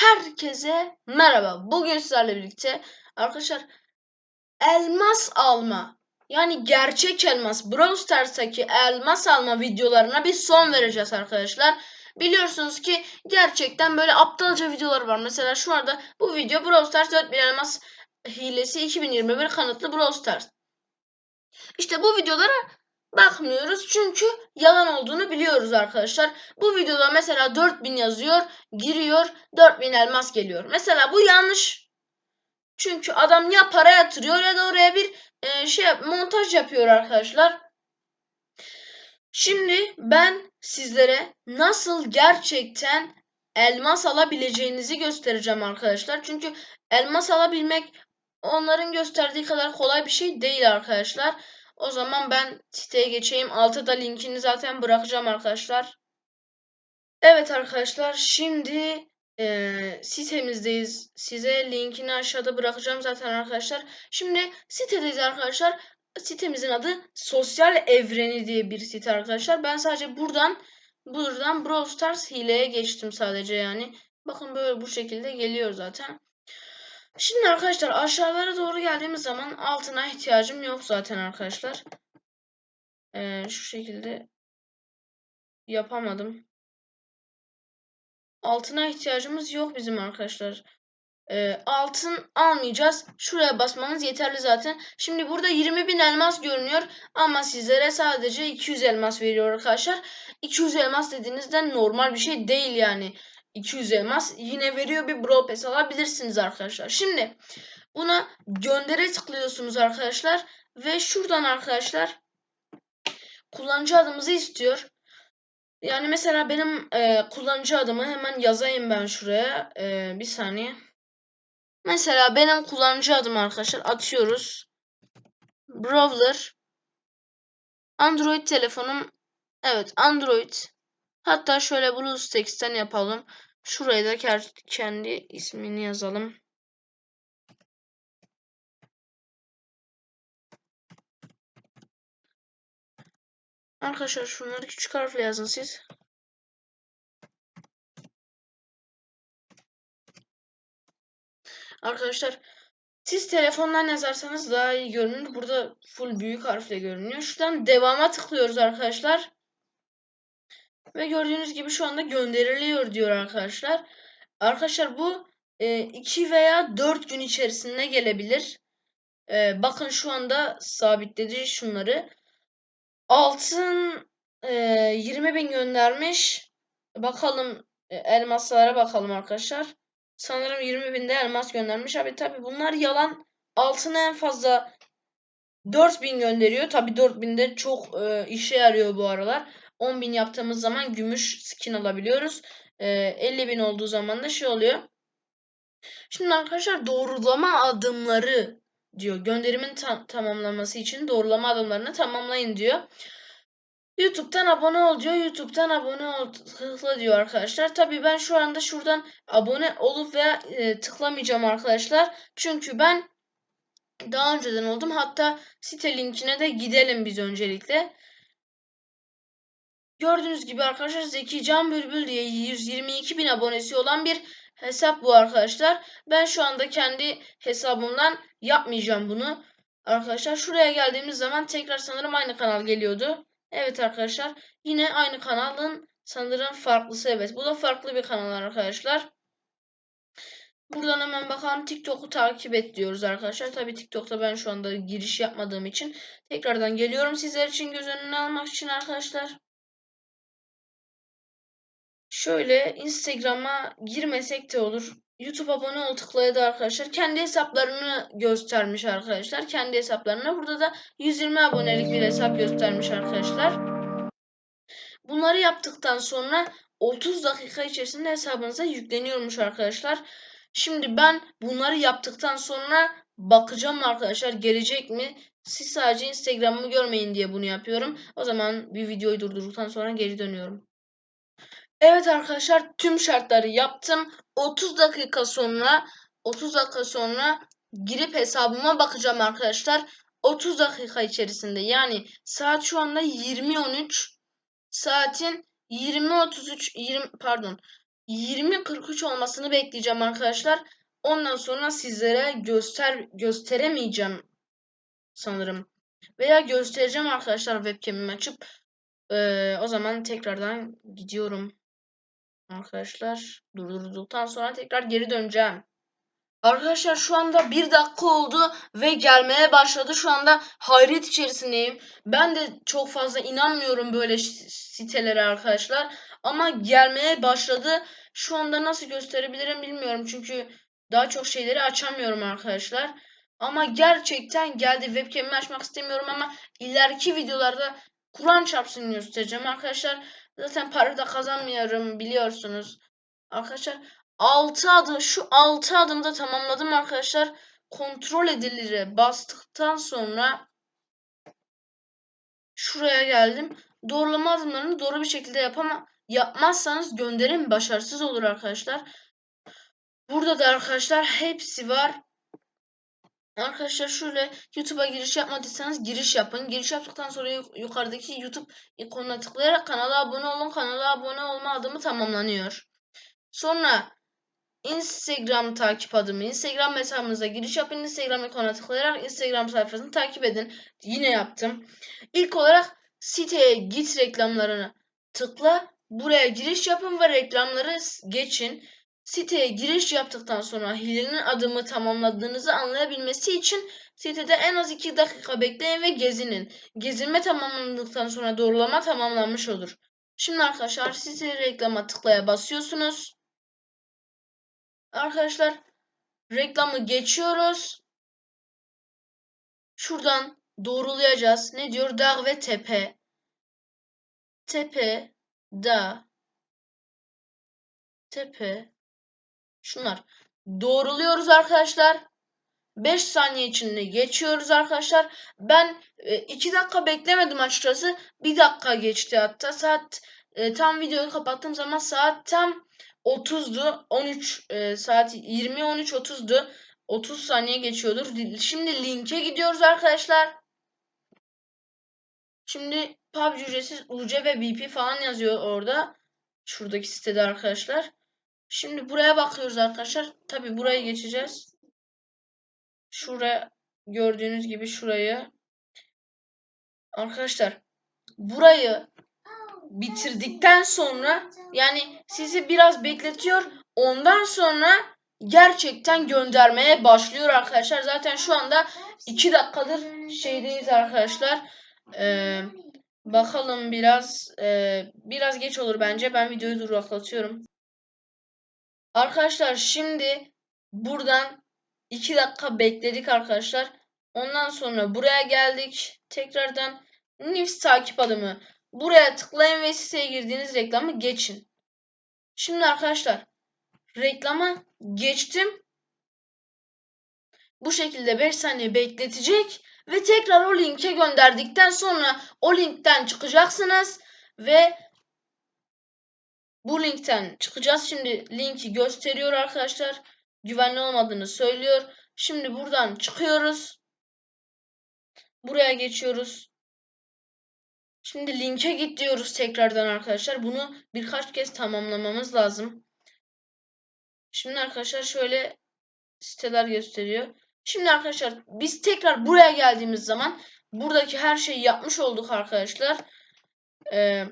Herkese merhaba. Bugün sizlerle birlikte arkadaşlar elmas alma yani gerçek elmas Brawl Stars'taki elmas alma videolarına bir son vereceğiz arkadaşlar. Biliyorsunuz ki gerçekten böyle aptalca videolar var. Mesela şu anda bu video Brawl Stars 4000 elmas hilesi 2021 kanıtlı Brawl Stars. İşte bu videolara bakmıyoruz çünkü yalan olduğunu biliyoruz arkadaşlar. Bu videoda mesela 4000 yazıyor, giriyor, 4000 elmas geliyor. Mesela bu yanlış. Çünkü adam ya para yatırıyor ya da oraya bir e, şey montaj yapıyor arkadaşlar. Şimdi ben sizlere nasıl gerçekten elmas alabileceğinizi göstereceğim arkadaşlar. Çünkü elmas alabilmek onların gösterdiği kadar kolay bir şey değil arkadaşlar. O zaman ben siteye geçeyim. Altta da linkini zaten bırakacağım arkadaşlar. Evet arkadaşlar şimdi e, sitemizdeyiz. Size linkini aşağıda bırakacağım zaten arkadaşlar. Şimdi sitedeyiz arkadaşlar. Sitemizin adı Sosyal Evreni diye bir site arkadaşlar. Ben sadece buradan buradan Brawl Stars hileye geçtim sadece yani. Bakın böyle bu şekilde geliyor zaten. Şimdi arkadaşlar aşağılara doğru geldiğimiz zaman altına ihtiyacım yok zaten arkadaşlar. Ee, şu şekilde yapamadım. Altına ihtiyacımız yok bizim arkadaşlar. Ee, altın almayacağız. Şuraya basmanız yeterli zaten. Şimdi burada 20.000 elmas görünüyor. Ama sizlere sadece 200 elmas veriyor arkadaşlar. 200 elmas dediğinizde normal bir şey değil yani. 200 elmas yine veriyor bir Brawl Pass alabilirsiniz arkadaşlar. Şimdi buna göndere tıklıyorsunuz arkadaşlar. Ve şuradan arkadaşlar kullanıcı adımızı istiyor. Yani mesela benim e, kullanıcı adımı hemen yazayım ben şuraya. E, bir saniye. Mesela benim kullanıcı adım arkadaşlar atıyoruz. Brawler. Android telefonum. Evet Android. Hatta şöyle BlueStacks'ten yapalım. Şuraya da kendi ismini yazalım. Arkadaşlar şunları küçük harfle yazın siz. Arkadaşlar siz telefondan yazarsanız daha iyi görünür. Burada full büyük harfle görünüyor. Şuradan devama tıklıyoruz arkadaşlar. Ve gördüğünüz gibi şu anda gönderiliyor diyor arkadaşlar. Arkadaşlar bu 2 e, veya 4 gün içerisinde gelebilir. E, bakın şu anda sabitledi şunları. Altın e, 20 bin göndermiş. Bakalım e, elmaslara bakalım arkadaşlar. Sanırım 20 binde elmas göndermiş. Abi tabi bunlar yalan. Altın en fazla 4000 gönderiyor. Tabi 4000 de çok e, işe yarıyor bu aralar. 10.000 yaptığımız zaman gümüş skin alabiliyoruz. E, 50.000 olduğu zaman da şey oluyor. Şimdi arkadaşlar doğrulama adımları diyor. Gönderimin ta tamamlanması için doğrulama adımlarını tamamlayın diyor. YouTube'dan abone ol diyor. YouTube'dan abone ol tıkla diyor arkadaşlar. Tabi ben şu anda şuradan abone olup veya e, tıklamayacağım arkadaşlar. Çünkü ben daha önceden oldum. Hatta site linkine de gidelim biz öncelikle. Gördüğünüz gibi arkadaşlar Zeki Can Bülbül diye 122 bin abonesi olan bir hesap bu arkadaşlar. Ben şu anda kendi hesabımdan yapmayacağım bunu. Arkadaşlar şuraya geldiğimiz zaman tekrar sanırım aynı kanal geliyordu. Evet arkadaşlar yine aynı kanalın sanırım farklısı evet. Bu da farklı bir kanal arkadaşlar. Buradan hemen bakalım TikTok'u takip et diyoruz arkadaşlar. Tabii TikTok'ta ben şu anda giriş yapmadığım için tekrardan geliyorum sizler için göz önüne almak için arkadaşlar. Şöyle Instagram'a girmesek de olur. YouTube abone ol tıklayadı arkadaşlar. Kendi hesaplarını göstermiş arkadaşlar. Kendi hesaplarına. Burada da 120 abonelik bir hesap göstermiş arkadaşlar. Bunları yaptıktan sonra 30 dakika içerisinde hesabınıza yükleniyormuş arkadaşlar. Şimdi ben bunları yaptıktan sonra bakacağım arkadaşlar gelecek mi? Siz sadece Instagram'ımı görmeyin diye bunu yapıyorum. O zaman bir videoyu durdurduktan sonra geri dönüyorum. Evet arkadaşlar tüm şartları yaptım. 30 dakika sonra 30 dakika sonra girip hesabıma bakacağım arkadaşlar. 30 dakika içerisinde yani saat şu anda 20.13 saatin 20.33 20 pardon 20.43 olmasını bekleyeceğim arkadaşlar. Ondan sonra sizlere göster gösteremeyeceğim sanırım. Veya göstereceğim arkadaşlar webcam'imi açıp. Ee, o zaman tekrardan gidiyorum. Arkadaşlar durdurduktan sonra tekrar geri döneceğim. Arkadaşlar şu anda bir dakika oldu ve gelmeye başladı. Şu anda hayret içerisindeyim. Ben de çok fazla inanmıyorum böyle sitelere arkadaşlar. Ama gelmeye başladı. Şu anda nasıl gösterebilirim bilmiyorum. Çünkü daha çok şeyleri açamıyorum arkadaşlar. Ama gerçekten geldi. Webcam'imi açmak istemiyorum ama ileriki videolarda Kur'an çarpsın göstereceğim arkadaşlar. Zaten para da kazanmıyorum biliyorsunuz. Arkadaşlar 6 adım şu 6 adımda tamamladım arkadaşlar. Kontrol edilire bastıktan sonra şuraya geldim. Doğrulama adımlarını doğru bir şekilde yapama yapmazsanız gönderim başarısız olur arkadaşlar. Burada da arkadaşlar hepsi var. Arkadaşlar şöyle YouTube'a giriş yapmadıysanız giriş yapın. Giriş yaptıktan sonra yukarıdaki YouTube ikonuna tıklayarak kanala abone olun. Kanala abone olma adımı tamamlanıyor. Sonra Instagram takip adımı. Instagram hesabınıza giriş yapın. Instagram ikonuna tıklayarak Instagram sayfasını takip edin. Yine yaptım. İlk olarak siteye git reklamlarını tıkla. Buraya giriş yapın ve reklamları geçin. Siteye giriş yaptıktan sonra hilenin adımı tamamladığınızı anlayabilmesi için sitede en az 2 dakika bekleyin ve gezinin. Gezinme tamamlandıktan sonra doğrulama tamamlanmış olur. Şimdi arkadaşlar site reklama tıklaya basıyorsunuz. Arkadaşlar reklamı geçiyoruz. Şuradan doğrulayacağız. Ne diyor? Dağ ve tepe. Tepe, dağ, tepe, şunlar. Doğruluyoruz arkadaşlar. 5 saniye içinde geçiyoruz arkadaşlar. Ben 2 e, dakika beklemedim açıkçası. 1 dakika geçti hatta. Saat e, tam videoyu kapattığım zaman saat tam 30'du. 13 e, saat 20 13 30'du. 30 saniye geçiyordur. Şimdi linke gidiyoruz arkadaşlar. Şimdi PUBG ücretsiz UC ve BP falan yazıyor orada. Şuradaki sitede arkadaşlar. Şimdi buraya bakıyoruz arkadaşlar. Tabi buraya geçeceğiz. Şuraya gördüğünüz gibi şurayı. Arkadaşlar burayı bitirdikten sonra yani sizi biraz bekletiyor. Ondan sonra gerçekten göndermeye başlıyor arkadaşlar. Zaten şu anda 2 dakikadır şeydeyiz arkadaşlar. Ee, bakalım biraz e, biraz geç olur bence. Ben videoyu duraklatıyorum. Arkadaşlar şimdi buradan 2 dakika bekledik arkadaşlar. Ondan sonra buraya geldik. Tekrardan News takip adımı. Buraya tıklayın ve siteye girdiğiniz reklamı geçin. Şimdi arkadaşlar reklama geçtim. Bu şekilde 5 saniye bekletecek ve tekrar o linke gönderdikten sonra o linkten çıkacaksınız ve bu linkten çıkacağız. Şimdi linki gösteriyor arkadaşlar. Güvenli olmadığını söylüyor. Şimdi buradan çıkıyoruz. Buraya geçiyoruz. Şimdi linke git diyoruz tekrardan arkadaşlar. Bunu birkaç kez tamamlamamız lazım. Şimdi arkadaşlar şöyle siteler gösteriyor. Şimdi arkadaşlar biz tekrar buraya geldiğimiz zaman buradaki her şeyi yapmış olduk arkadaşlar. Ee,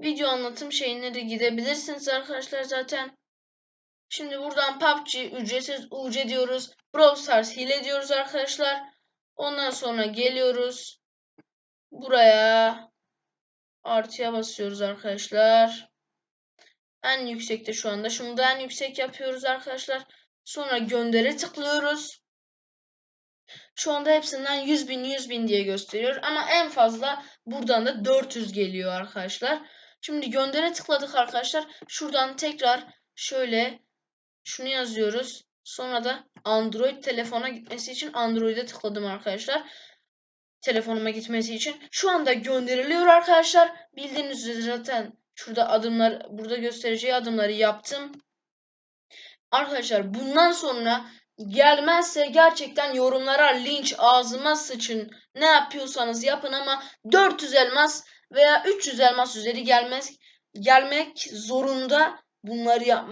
video anlatım şeyine de gidebilirsiniz arkadaşlar zaten. Şimdi buradan PUBG ücretsiz UC diyoruz. Brawl Stars hile diyoruz arkadaşlar. Ondan sonra geliyoruz. Buraya artıya basıyoruz arkadaşlar. En yüksekte şu anda. Şunu da en yüksek yapıyoruz arkadaşlar. Sonra gönderi tıklıyoruz. Şu anda hepsinden 100 bin 100 bin diye gösteriyor. Ama en fazla buradan da 400 geliyor arkadaşlar. Şimdi göndere tıkladık arkadaşlar. Şuradan tekrar şöyle şunu yazıyoruz. Sonra da Android telefona gitmesi için Android'e tıkladım arkadaşlar. Telefonuma gitmesi için. Şu anda gönderiliyor arkadaşlar. Bildiğiniz üzere zaten şurada adımlar burada göstereceği adımları yaptım. Arkadaşlar bundan sonra gelmezse gerçekten yorumlara linç ağzıma sıçın. Ne yapıyorsanız yapın ama 400 elmas veya 300 elmas üzeri gelmez gelmek zorunda bunları yapmak